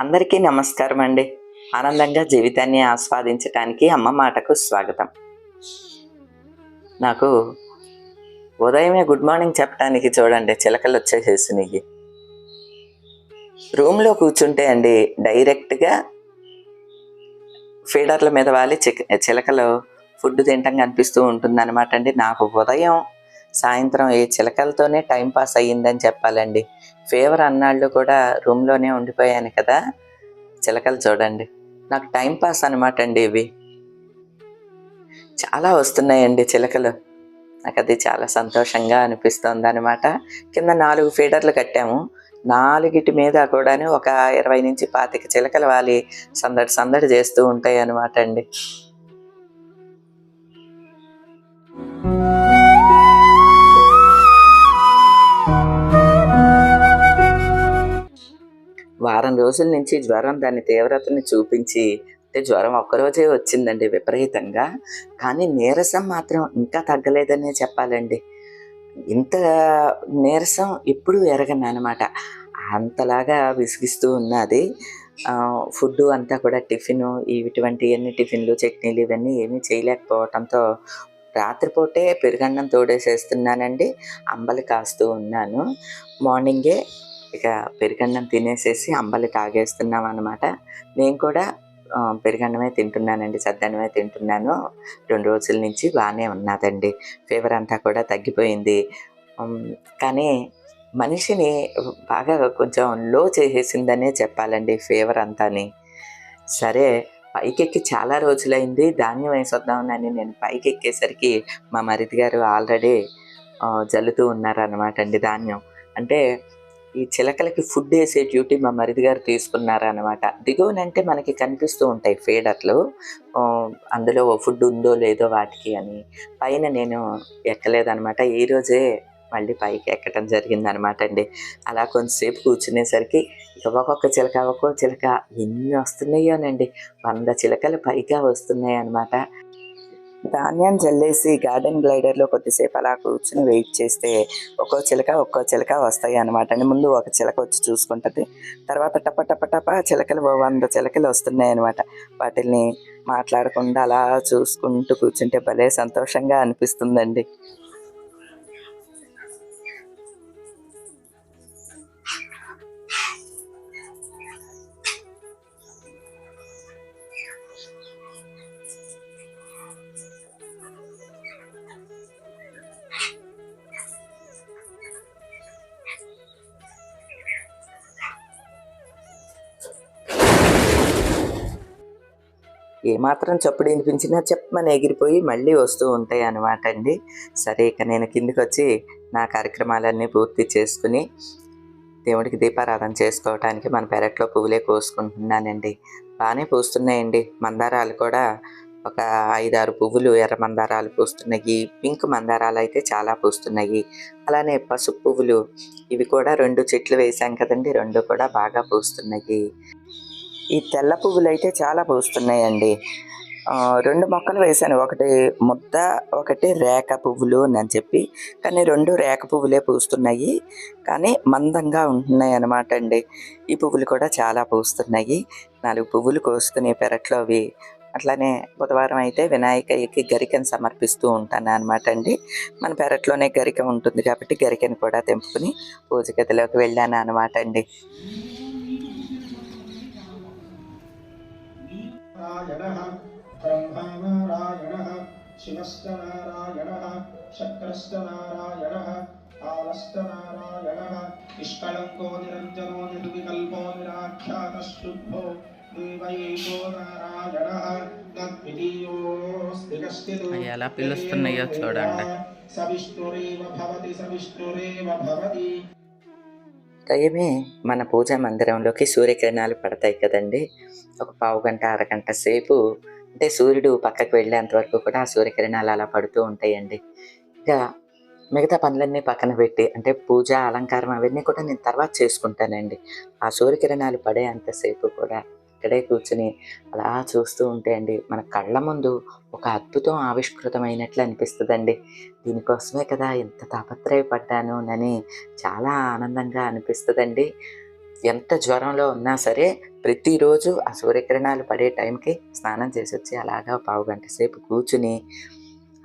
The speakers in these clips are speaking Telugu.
అందరికీ నమస్కారం అండి. ఆనందంగా జీవితాన్ని ఆస్వాదించటానికి అమ్మ మాటకు స్వాగతం. నాకు ఉదయమే గుడ్ మార్నింగ్ చెప్పడానికి చూడండి చిలకలు వచ్చేసేసినాయి. రూమ్లో కూర్చుంటే అండి డైరెక్ట్గా ఫీడర్ల మీద వాలి చిక చిలకలు ఫుడ్ తింటాం కనిపిస్తూ ఉంటుంది అనమాట అండి. నాకు ఉదయం సాయంత్రం ఈ చిలకలతోనే టైం పాస్ అయ్యిందని చెప్పాలండి. ఫీవర్ అన్నాళ్ళు కూడా రూమ్లోనే ఉండిపోయాను కదా. చిలకలు చూడండి. నాకు టైం పాస్ అనమాట అండి ఇవి. చాలా వస్తున్నాయండి చిలకలు. నాకు అది చాలా సంతోషంగా అనిపిస్తుంది అనమాట కింద నాలుగు ఫీడర్లు కట్టాము. నాలుగిటి మీద కూడాను ఒక ఇరవై నుంచి పాతిక చిలకలు వాలి. సందడి సందడి చేస్తూ ఉంటాయి అనమాట అండి. వారం రోజుల నుంచి జ్వరం దాని తీవ్రతని చూపించి అంటే జ్వరం ఒక్కరోజే వచ్చిందండి విపరీతంగా. కానీ నీరసం మాత్రం ఇంకా తగ్గలేదనే చెప్పాలండి. ఇంత నీరసం ఎప్పుడూ ఎరగను అనమాట అంతలాగా విసిగిస్తూ ఉన్నది. ఫుడ్ అంతా కూడా టిఫిన్ ఇటువంటి అన్ని టిఫిన్లు చట్నీలు ఇవన్నీ ఏమీ చేయలేకపోవటంతో రాత్రిపూటే పెరుగన్నం తోడేసేస్తున్నానండి. అంబలి కాస్తూ ఉన్నాను. మార్నింగే ఇక పెరుగన్నం తినేసేసి అంబలి తాగేస్తున్నాం అనమాట నేను కూడా పెరుగన్నమే తింటున్నానండి సద్దన్నమే తింటున్నాను. రెండు రోజుల నుంచి బాగానే ఉన్నదండి. ఫీవర్ అంతా కూడా తగ్గిపోయింది. కానీ మనిషిని బాగా కొంచెం లో చేసేసిందనే చెప్పాలండి ఫీవర్ అంతాని. సరే పైకెక్కి చాలా రోజులైంది ధాన్యం వేసొద్దామని నేను పైకి ఎక్కేసరికి మా మరిది గారు ఆల్రెడీ జల్లుతూ ఉన్నారనమాట అండి ధాన్యం. అంటే ఈ చిలకలకి ఫుడ్ వేసే డ్యూటీ మా మరిది గారు తీసుకున్నారనమాట దిగువనంటే మనకి కనిపిస్తూ ఉంటాయి ఫీడర్లు. అందులో ఫుడ్ ఉందో లేదో వాటికి అని. పైన నేను ఎక్కలేదనమాట ఈ రోజే మళ్ళీ పైకి ఎక్కడం జరిగిందనమాట అండి. అలా కొంతసేపు కూర్చునేసరికి ఒక్కొక్క చిలక ఒక్కొక్క చిలక ఎన్ని వస్తున్నాయోనండి. వంద చిలకలు పైగా వస్తున్నాయి అనమాట ధాన్యం జల్లేసి గార్డెన్ గ్లైడర్లో కొద్దిసేపు అలా కూర్చుని వెయిట్ చేస్తే ఒక్కో చిలక ఒక్కో చిలక వస్తాయి అనమాట అండి. ముందు ఒక చిలక వచ్చి చూసుకుంటుంది. తర్వాత టప టప టప చిలకలు వంద చిలకలు వస్తున్నాయి అనమాట వాటిని మాట్లాడకుండా అలా చూసుకుంటూ కూర్చుంటే భలే సంతోషంగా అనిపిస్తుందండి. ఏమాత్రం చప్పుడు వినిపించినా చెప్పమని ఎగిరిపోయి మళ్ళీ వస్తూ ఉంటాయి అనమాట అండి. సరే ఇక నేను కిందికి వచ్చి నా కార్యక్రమాలన్నీ పూర్తి చేసుకుని దేవుడికి దీపారాధన చేసుకోవటానికి మన పెరట్లో పువ్వులే కోసుకుంటున్నానండి. బాగానే పూస్తున్నాయండి. మందారాలు కూడా ఒక ఐదారు పువ్వులు ఎర్ర మందారాలు పూస్తున్నాయి. పింక్ మందారాలు అయితే చాలా పూస్తున్నాయి. అలానే పసుపు పువ్వులు ఇవి కూడా రెండు చెట్లు వేసాం కదండి. రెండు కూడా బాగా పూస్తున్నాయి. ఈ తెల్ల పువ్వులు అయితే చాలా పూస్తున్నాయండి. రెండు మొక్కలు వేశాను. ఒకటి ముద్ద ఒకటి రేఖ పువ్వులు అని చెప్పి. కానీ రెండు రేఖ పువ్వులే పూస్తున్నాయి. కానీ మందంగా ఉంటున్నాయి అనమాట అండి. ఈ పువ్వులు కూడా చాలా పూస్తున్నాయి. నాలుగు పువ్వులు కోసుకుని పెరట్లో అవి. అట్లానే బుధవారం అయితే వినాయకయ్యకి గరికను సమర్పిస్తూ ఉంటాను అనమాట అండి. మన పెరట్లోనే గరిక ఉంటుంది కాబట్టి గరికను కూడా తెంపుకుని పూజ గదిలోకి వెళ్ళాను అనమాట అండి. नारायणः ब्रह्मा नारायणः शिवश्च नारायणः शक्रश्च नारायणः कालश्च नारायणः निष्कळङ्को निरञ्जनो निर्विकल्पो निराख्यातशुद्धो देवैको नारायणः तद्वितीयोऽस्ति कश्चित् అవి ఎలా పిలుస్తున్నాయో చూడండి. సవిష్ణురేవ భవతి సవిష్ణురేవ భవతి ఉదయమే మన పూజా మందిరంలోకి సూర్యకిరణాలు పడతాయి కదండి. ఒక పావు గంట అరగంట సేపు అంటే సూర్యుడు పక్కకు వెళ్ళేంత వరకు కూడా ఆ సూర్యకిరణాలు అలా పడుతూ ఉంటాయండి. ఇక మిగతా పనులన్నీ పక్కన పెట్టి అంటే పూజ అలంకారం అవన్నీ కూడా నేను తర్వాత చేసుకుంటానండి. ఆ సూర్యకిరణాలు పడే అంతసేపు కూడా ఇక్కడే కూర్చుని అలా చూస్తూ ఉంటే అండి మన కళ్ళ ముందు ఒక అద్భుతం ఆవిష్కృతమైనట్లు అనిపిస్తుందండి. దీనికోసమే కదా ఎంత తాపత్రయపడ్డాను అని చాలా ఆనందంగా అనిపిస్తుందండి. ఎంత జ్వరంలో ఉన్నా సరే ప్రతిరోజు ఆ సూర్యకిరణాలు పడే టైంకి స్నానం చేసి వచ్చి అలాగా పావు గంట సేపు కూర్చుని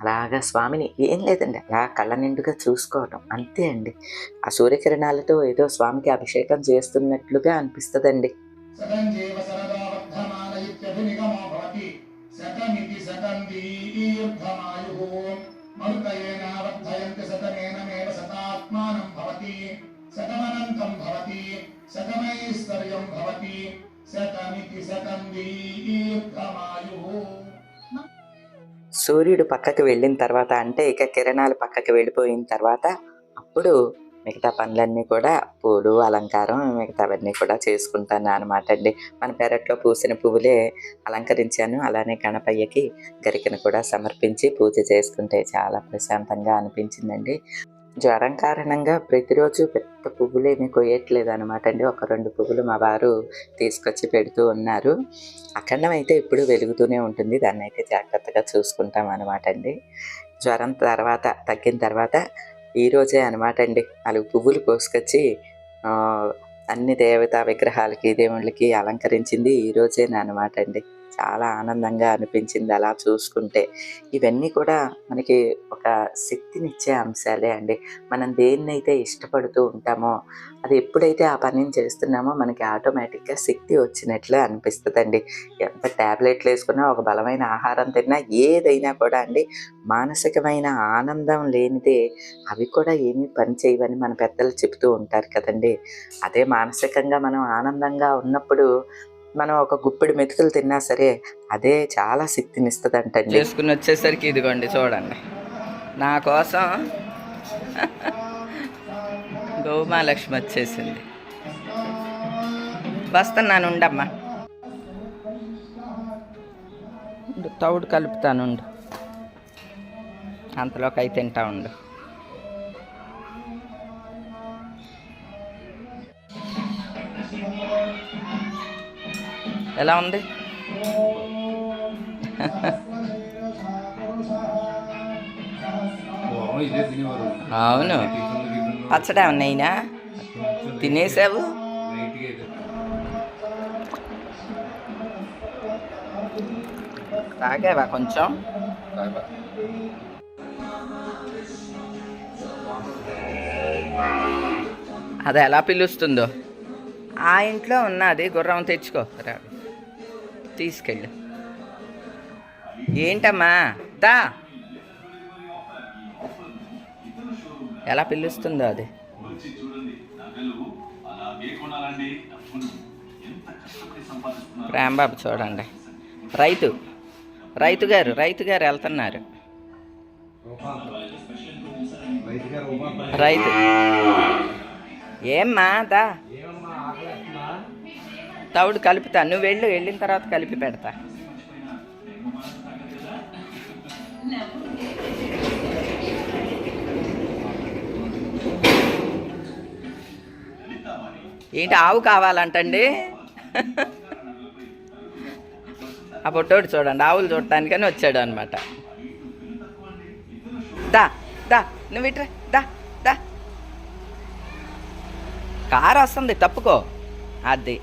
అలాగా స్వామిని ఏం లేదండి అలా కళ్ళ నిండుగా చూసుకోవటం అంతే అండి. ఆ సూర్యకిరణాలతో ఏదో స్వామికి అభిషేకం చేస్తున్నట్లుగా అనిపిస్తుందండి. సతంజేవ సరదా వర్ధమాన ఇత్యభినిగమో భవతి శతమితి శతందీర్ఘమాయు మరుతయేన వర్ధయంతి శతమేనమేవ శతాత్మానం భవతి శతమనంతం భవతి శతమైశ్వర్యం భవతి శతమితి శతందీర్ఘమాయు సూర్యుడు పక్కకు వెళ్ళిన తర్వాత అంటే ఇక కిరణాలు పక్కకు వెళ్ళిపోయిన తర్వాత అప్పుడు మిగతా పనులన్నీ కూడా పూలు అలంకారం మిగతావన్నీ కూడా చేసుకుంటాను అనమాట అండి. మన పెరట్లో పూసిన పువ్వులే అలంకరించాను. అలానే గణపయ్యకి గరికను కూడా సమర్పించి పూజ చేసుకుంటే చాలా ప్రశాంతంగా అనిపించిందండి. జ్వరం కారణంగా ప్రతిరోజు పెద్ద పువ్వులేమీ కొయ్యట్లేదు అనమాట అండి. ఒక రెండు పువ్వులు మా వారు తీసుకొచ్చి పెడుతూ ఉన్నారు. అఖండం అయితే ఎప్పుడు వెలుగుతూనే ఉంటుంది. దాన్ని అయితే జాగ్రత్తగా చూసుకుంటాం అనమాట అండి. జ్వరం తర్వాత తగ్గిన తర్వాత ఈ రోజే అనమాట అండి. నాలుగు పువ్వులు కోసుకొచ్చి అన్ని దేవతా విగ్రహాలకి దేవుళ్ళకి అలంకరించింది ఈ అనమాట అండి. చాలా ఆనందంగా అనిపించింది అలా చూసుకుంటే. ఇవన్నీ కూడా మనకి ఒక శక్తినిచ్చే అంశాలే అండి. మనం దేన్నైతే ఇష్టపడుతూ ఉంటామో అది ఎప్పుడైతే ఆ పనిని చేస్తున్నామో మనకి ఆటోమేటిక్గా శక్తి వచ్చినట్లే అనిపిస్తుందండి. ఎంత ట్యాబ్లెట్లు వేసుకున్నా ఒక బలమైన ఆహారం తిన్నా ఏదైనా కూడా అండి మానసికమైన ఆనందం లేనిదే అవి కూడా ఏమీ పని చేయవని మన పెద్దలు చెబుతూ ఉంటారు కదండి. అదే మానసికంగా మనం ఆనందంగా ఉన్నప్పుడు మనం ఒక గుప్పెడు మెతుకులు తిన్నా సరే అదే చాలా శక్తినిస్తుందంటండి. చేసుకుని వచ్చేసరికి ఇదిగోండి చూడండి. నా కోసం గోమాలక్ష్మి వచ్చేసింది. వస్తున్నాను ఉండమ్మా. తౌడు కలుపుతాను ఉండు. అంతలోకి అయితే తింటా ఉండు. ఎలా ఉంది? అవును. పచ్చడి ఉన్నాయినా తినేసావు? తాగేవా తాగావా కొంచెం? అది ఎలా పిలుస్తుందో? ఆ ఇంట్లో ఉన్నది గుర్రం తెచ్చుకో. రా. తీసుకెళ్ళు. ఏంటమ్మా? దా. ఎలా పిలుస్తుందో అది. రాంబాబు చూడండి. రైతు. రైతు గారు రైతు గారు వెళ్తున్నారు. రైతు. ఏమ్మా దా. తవుడు కలుపుతా. నువ్వు వెళ్ళు వెళ్ళిన తర్వాత కలిపి పెడతా. ఏంటి ఆవు కావాలంటండి? ఆ పొట్టోడు చూడండి ఆవులు చూడటానికని వచ్చాడు అనమాట దా దా నువ్వు ఇట్రా దా దా. కారు వస్తుంది తప్పుకో. అది.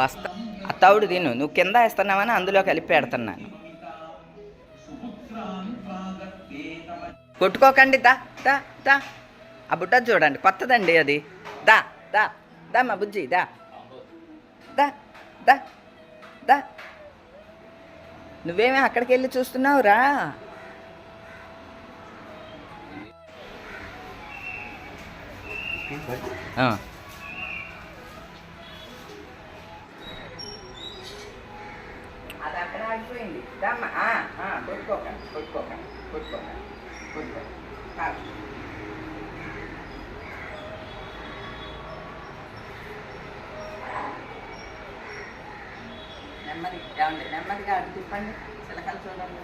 వస్తా. అత్తావుడు తౌడు తిను నువ్వు కింద వేస్తున్నావని అందులో కలిపి పెడుతున్నాను. కొట్టుకోకండి దా దా దా. ఆ బుట్ట చూడండి కొత్తదండి అది. దా దా దా మా బుజ్జి దా. దా దా దా. నువ్వేమే అక్కడికి వెళ్ళి చూస్తున్నావు రా. ఆ. కొట్టుకోక కొట్టుకోక కొట్టుకోక కొట్టుకో కాదు. నెమ్మది ఏమండి నెమ్మదిగా అటు తిప్పండి చిలకలు చూడండి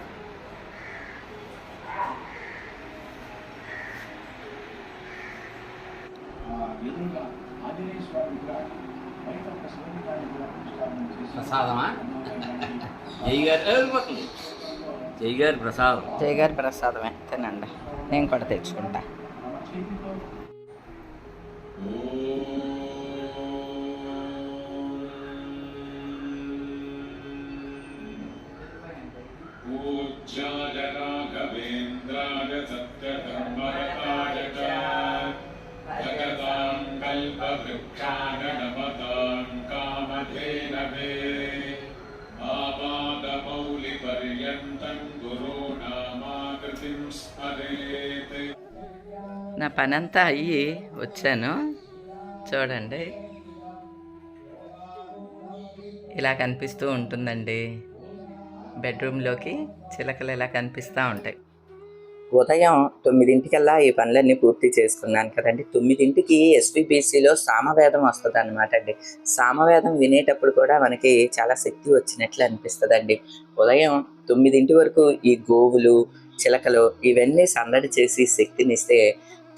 ప్రసాదమా జై గారు వెళ్ళిపోతుంది. జై గారు ప్రసాదం. జయ గారి ప్రసాదమే తినండి నేను కూడా తెచ్చుకుంటా. మన నా పనంతా అయ్యి వచ్చాను. చూడండి. ఇలా కనిపిస్తూ ఉంటుందండి. బెడ్రూమ్లోకి చిలకలు ఇలా కనిపిస్తూ ఉంటాయి. ఉదయం తొమ్మిదింటికల్లా ఈ పనులన్నీ పూర్తి చేసుకున్నాను కదండి. తొమ్మిదింటికి ఎస్పీబీసీలో సామవేదం వస్తుంది అనమాట అండి. సామవేదం వినేటప్పుడు కూడా మనకి చాలా శక్తి వచ్చినట్లు అనిపిస్తుందండి. ఉదయం తొమ్మిదింటి వరకు ఈ గోవులు చిలకలు ఇవన్నీ సందడి చేసి శక్తినిస్తే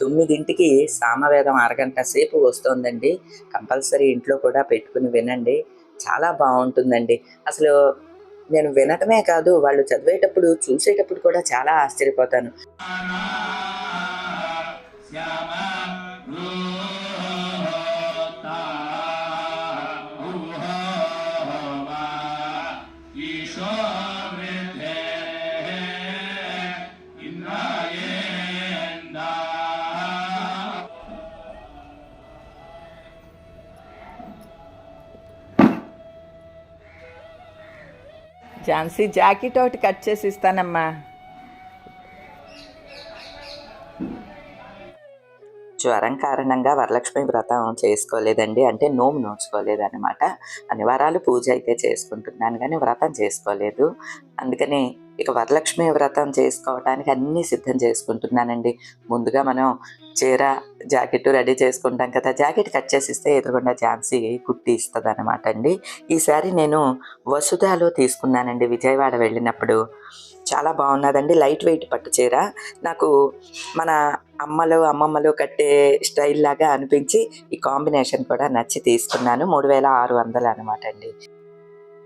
తొమ్మిదింటికి సామవేదం అరగంట సేపు వస్తుందండి. కంపల్సరీ ఇంట్లో కూడా పెట్టుకుని వినండి. చాలా బాగుంటుందండి. అసలు నేను వినటమే కాదు వాళ్ళు చదివేటప్పుడు చూసేటప్పుడు కూడా చాలా ఆశ్చర్యపోతాను. ఝాన్సీ జాకెట్ ఒకటి కట్ చేసి ఇస్తానమ్మా. జ్వరం కారణంగా వరలక్ష్మి వ్రతం చేసుకోలేదండి. అంటే నోము నోచుకోలేదన్నమాట. అనివారాలు పూజ అయితే చేసుకుంటున్నాను కానీ వ్రతం చేసుకోలేదు. అందుకని ఇక వరలక్ష్మి వ్రతం చేసుకోవడానికి అన్నీ సిద్ధం చేసుకుంటున్నానండి. ముందుగా మనం చీర జాకెట్ రెడీ చేసుకుంటాం కదా జాకెట్ కట్ చేసి ఇస్తే ఎదురుగుండా ఝాన్సీ కుట్టి ఇస్తుంది అనమాట అండి ఈసారి నేను వసుధాలో తీసుకున్నానండి విజయవాడ వెళ్ళినప్పుడు. చాలా బాగున్నదండి లైట్ వెయిట్ పట్టు చీర. నాకు మన అమ్మలు అమ్మమ్మలు కట్టే స్టైల్ లాగా అనిపించి ఈ కాంబినేషన్ కూడా నచ్చి తీసుకున్నాను. మూడు వేల ఆరు వందలు అనమాట అండి.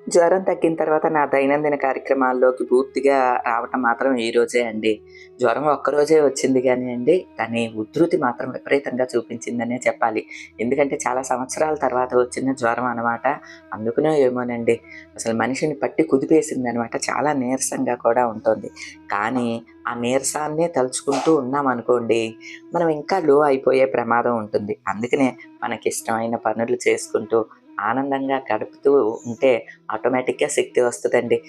జ్వరం తగ్గిన తర్వాత నా దైనందిన కార్యక్రమాల్లోకి పూర్తిగా రావటం మాత్రం ఈ రోజే అండి. జ్వరం ఒక్కరోజే వచ్చింది కానీ అండి దాని ఉధృతి మాత్రం విపరీతంగా చూపించిందనే చెప్పాలి. ఎందుకంటే చాలా సంవత్సరాల తర్వాత వచ్చిన జ్వరం అనమాట అందుకునే ఏమోనండి అసలు మనిషిని పట్టి కుదిపేసింది అనమాట చాలా నీరసంగా కూడా ఉంటుంది. కానీ ఆ నీరసాన్నే తలుచుకుంటూ ఉన్నాం అనుకోండి మనం ఇంకా లో అయిపోయే ప్రమాదం ఉంటుంది. అందుకనే మనకి ఇష్టమైన పనులు చేసుకుంటూ ఆనందంగా గడుపుతూ ఉంటే ఆటోమేటిక్గా శక్తి వస్తుందండి.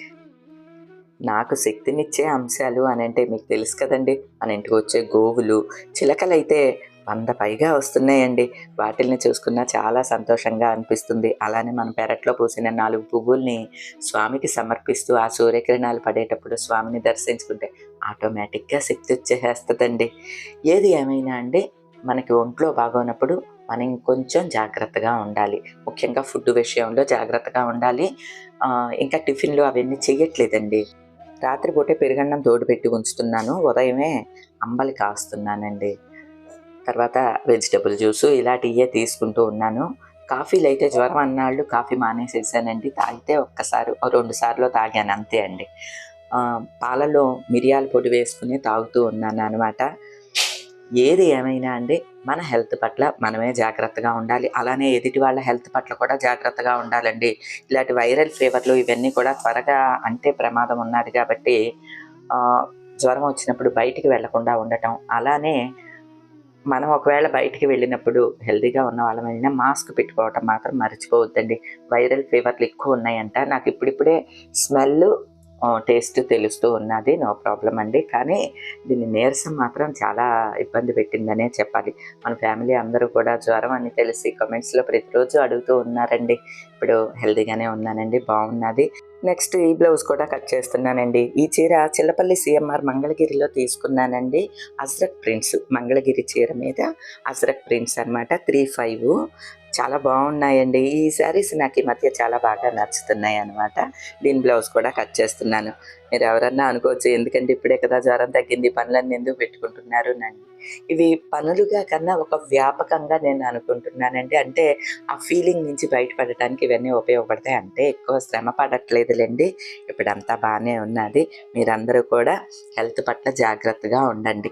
నాకు శక్తినిచ్చే అంశాలు అని అంటే మీకు తెలుసు కదండి. మన ఇంటికి వచ్చే గోవులు చిలకలు అయితే వంద పైగా వస్తున్నాయండి. వాటిల్ని చూసుకున్నా చాలా సంతోషంగా అనిపిస్తుంది. అలానే మన పెరట్లో పూసిన నాలుగు పువ్వుల్ని స్వామికి సమర్పిస్తూ ఆ సూర్యకిరణాలు పడేటప్పుడు స్వామిని దర్శించుకుంటే ఆటోమేటిక్గా శక్తి వచ్చేసేస్తుందండి. ఏది ఏమైనా అండి? మనకి ఒంట్లో బాగోనప్పుడు మనం ఇంకొంచెం జాగ్రత్తగా ఉండాలి. ముఖ్యంగా ఫుడ్ విషయంలో జాగ్రత్తగా ఉండాలి. ఇంకా టిఫిన్లు అవన్నీ చేయట్లేదండి రాత్రిపూటే పెరుగన్నం తోడు పెట్టి ఉంచుతున్నాను. ఉదయమే అంబలి కాస్తున్నానండి. తర్వాత వెజిటబుల్ జ్యూస్ ఇలాంటివే తీసుకుంటూ ఉన్నాను. కాఫీలు అయితే జ్వరం అన్నాళ్ళు కాఫీ మానేసేసానండి. తాగితే ఒక్కసారి రెండు సార్లు తాగాను అంతే అండి. పాలలో మిరియాల పొడి వేసుకుని తాగుతూ ఉన్నాను అనమాట ఏది ఏమైనా అండి మన హెల్త్ పట్ల మనమే జాగ్రత్తగా ఉండాలి. అలానే ఎదుటి వాళ్ళ హెల్త్ పట్ల కూడా జాగ్రత్తగా ఉండాలండి. ఇలాంటి వైరల్ ఫీవర్లు ఇవన్నీ కూడా త్వరగా అంటే ప్రమాదం ఉన్నది కాబట్టి జ్వరం వచ్చినప్పుడు బయటికి వెళ్ళకుండా ఉండటం. అలానే మనం ఒకవేళ బయటికి వెళ్ళినప్పుడు హెల్తీగా ఉన్న వాళ్ళమైనా మాస్క్ పెట్టుకోవటం మాత్రం మర్చిపోవద్దండి. వైరల్ ఫీవర్లు ఎక్కువ ఉన్నాయంట. నాకు ఇప్పుడిప్పుడే స్మెల్ టేస్ట్ తెలుస్తూ ఉన్నది నో ప్రాబ్లం అండి. కానీ దీని నీరసం మాత్రం చాలా ఇబ్బంది పెట్టిందనే చెప్పాలి. మన ఫ్యామిలీ అందరూ కూడా జ్వరం అని తెలిసి కమెంట్స్లో ప్రతిరోజు అడుగుతూ ఉన్నారండి. ఇప్పుడు హెల్దీగానే ఉన్నానండి బాగున్నది. నెక్స్ట్ ఈ బ్లౌజ్ కూడా కట్ చేస్తున్నానండి. ఈ చీర చిల్లపల్లి సిఎంఆర్ మంగళగిరిలో తీసుకున్నానండి. అజ్రక్ ప్రింట్స్ మంగళగిరి చీర మీద అజ్రక్ ప్రింట్స్ అనమాట త్రీ ఫైవ్. చాలా బాగున్నాయండి. ఈ శారీస్ నాకు ఈ మధ్య చాలా బాగా నచ్చుతున్నాయి అనమాట దీని బ్లౌజ్ కూడా కట్ చేస్తున్నాను. మీరు ఎవరన్నా అనుకోవచ్చు ఎందుకంటే ఇప్పుడే కదా జ్వరం తగ్గింది పనులన్నీ ఎందుకు పెట్టుకుంటున్నారు నన్ను. ఇవి పనులుగా కన్నా ఒక వ్యాపకంగా నేను అనుకుంటున్నానండి. అంటే ఆ ఫీలింగ్ నుంచి బయటపడటానికి ఇవన్నీ ఉపయోగపడతాయి. అంటే ఎక్కువ శ్రమ పడట్లేదులేండి. ఇప్పుడంతా బాగానే ఉన్నది. మీరందరూ కూడా హెల్త్ పట్ల జాగ్రత్తగా ఉండండి.